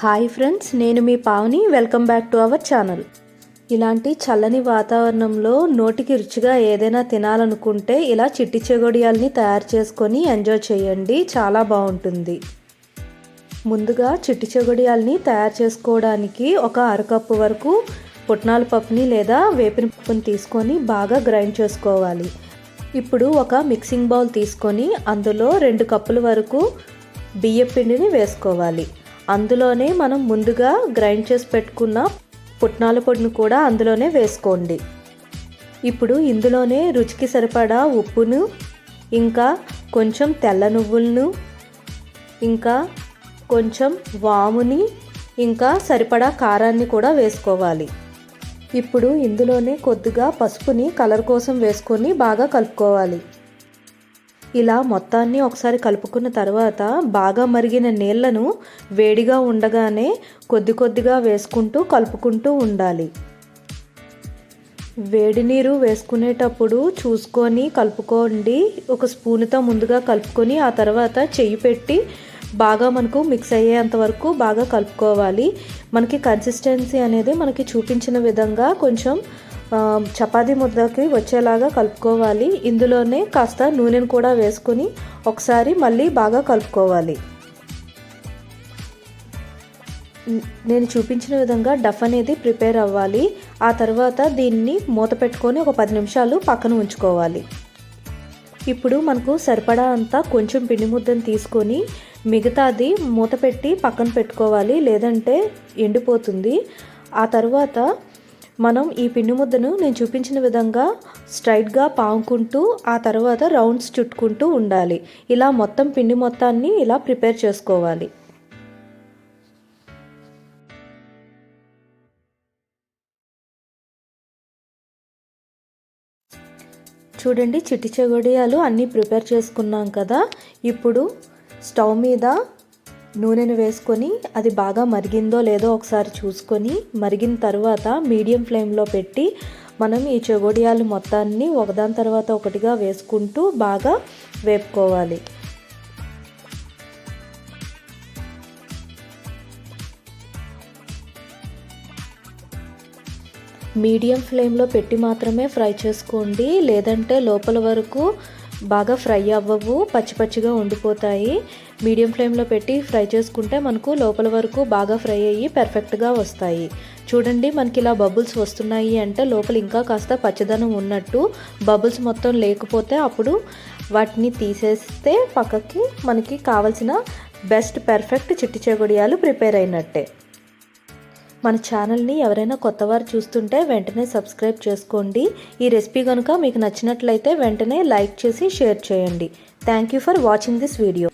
Hi friends నేను మీ Pavani. Welcome back to our channel. ఇలాంటి చల్లని వాతావరణంలో నోటికి రుచిగా ఏదైనా తినాలనుకుంటే ఇలా చిట్టి చెగొడియాల్ని తయారు చేసుకొని ఎంజాయ్ చేయండి. చాలా బాగుంటుంది. ముందుగా చిట్టి చెగొడియాల్ని తయారు చేసుకోవడానికి ఒక అరకప్పు వరకు పుట్నాల పప్పుని లేదా వేపిన పప్పుని తీసుకొని బాగా గ్రైండ్ చేసుకోవాలి. ఇప్పుడు ఒక మిక్సింగ్ బౌల్ తీసుకొని అందులో రెండు కప్పుల వరకు బియ్య పిండిని వేసుకోవాలి. అందులోనే మనం ముందుగా గ్రైండ్ చేసి పెట్టుకున్న పుట్నాల పొడిని కూడా అందులోనే వేసుకోండి. ఇప్పుడు ఇందులోనే రుచికి సరిపడా ఉప్పును ఇంకా కొంచెం తెల్ల నువ్వులను ఇంకా కొంచెం వాముని ఇంకా సరిపడా కారాన్ని కూడా వేసుకోవాలి. ఇప్పుడు ఇందులోనే కొద్దిగా పసుపుని కలర్ కోసం వేసుకొని బాగా కలుపుకోవాలి. ఇలా మొత్తాన్ని ఒకసారి కలుపుకున్న తర్వాత బాగా మరిగిన నీళ్ళను వేడిగా ఉండగానే కొద్ది కొద్దిగా వేసుకుంటూ కలుపుకుంటూ ఉండాలి. వేడి నీరు వేసుకునేటప్పుడు చూసుకొని కలుపుకోండి. ఒక స్పూన్తో ముందుగా కలుపుకొని ఆ తర్వాత చెయ్యి పెట్టి బాగా మనకు మిక్స్ అయ్యేంత వరకు బాగా కలుపుకోవాలి. మనకి కన్సిస్టెన్సీ అనేది మనకి చూపించిన విధంగా కొంచెం చపాతీ ముద్దకి వచ్చేలాగా కలుపుకోవాలి. ఇందులోనే కాస్త నూనెను కూడా వేసుకొని ఒకసారి మళ్ళీ బాగా కలుపుకోవాలి. నేను చూపించిన విధంగా డఫ్ అనేది ప్రిపేర్ అవ్వాలి. ఆ తర్వాత దీన్ని మూత పెట్టుకొని ఒక పది నిమిషాలు పక్కన ఉంచుకోవాలి. ఇప్పుడు మనకు సరిపడా అంతా కొంచెం పిండి ముద్దను తీసుకొని మిగతాది మూత పెట్టి పక్కన పెట్టుకోవాలి. లేదంటే ఎండిపోతుంది. ఆ తర్వాత మనం ఈ పిండి ముద్దను నేను చూపించిన విధంగా స్ట్రైట్గా పాముకుంటూ ఆ తర్వాత రౌండ్స్ చుట్టుకుంటూ ఉండాలి. ఇలా మొత్తం పిండి మొత్తాన్ని ఇలా ప్రిపేర్ చేసుకోవాలి. చూడండి చిట్టి చెగోడియాలు అన్నీ ప్రిపేర్ చేసుకున్నాం కదా. ఇప్పుడు స్టవ్ మీద నూనెను వేసుకొని అది బాగా మరిగిందో లేదో ఒకసారి చూసుకొని మరిగిన తర్వాత మీడియం ఫ్లేమ్లో పెట్టి మనం ఈ చెగోడియాలు మొత్తాన్ని ఒకదాని తర్వాత ఒకటిగా వేసుకుంటూ బాగా వేపుకోవాలి. మీడియం ఫ్లేమ్లో పెట్టి మాత్రమే ఫ్రై చేసుకోండి. లేదంటే లోపల వరకు బాగా ఫ్రై అవ్వవు పచ్చి పచ్చిగా ఉండిపోతాయి. మీడియం ఫ్లేమ్లో పెట్టి ఫ్రై చేసుకుంటే మనకు లోపల వరకు బాగా ఫ్రై అయ్యి పర్ఫెక్ట్గా వస్తాయి. చూడండి మనకి ఇలా బబుల్స్ వస్తున్నాయి అంటే లోపల ఇంకా కాస్త పచ్చదనం ఉన్నట్టు బబుల్స్ మొత్తం లేకపోతే అప్పుడు వాటిని తీసేస్తే పక్కకి మనకి కావలసిన బెస్ట్ పర్ఫెక్ట్ చిట్టి చెగొడియాలు ప్రిపేర్ అయినట్టే. మన ఛానల్ని ఎవరైనా కొత్తవారు చూస్తుంటే వెంటనే సబ్స్క్రైబ్ చేసుకోండి. ఈ రెసిపీ కనుక మీకు నచ్చినట్లయితే వెంటనే లైక్ చేసి షేర్ చేయండి. Thank you for watching this video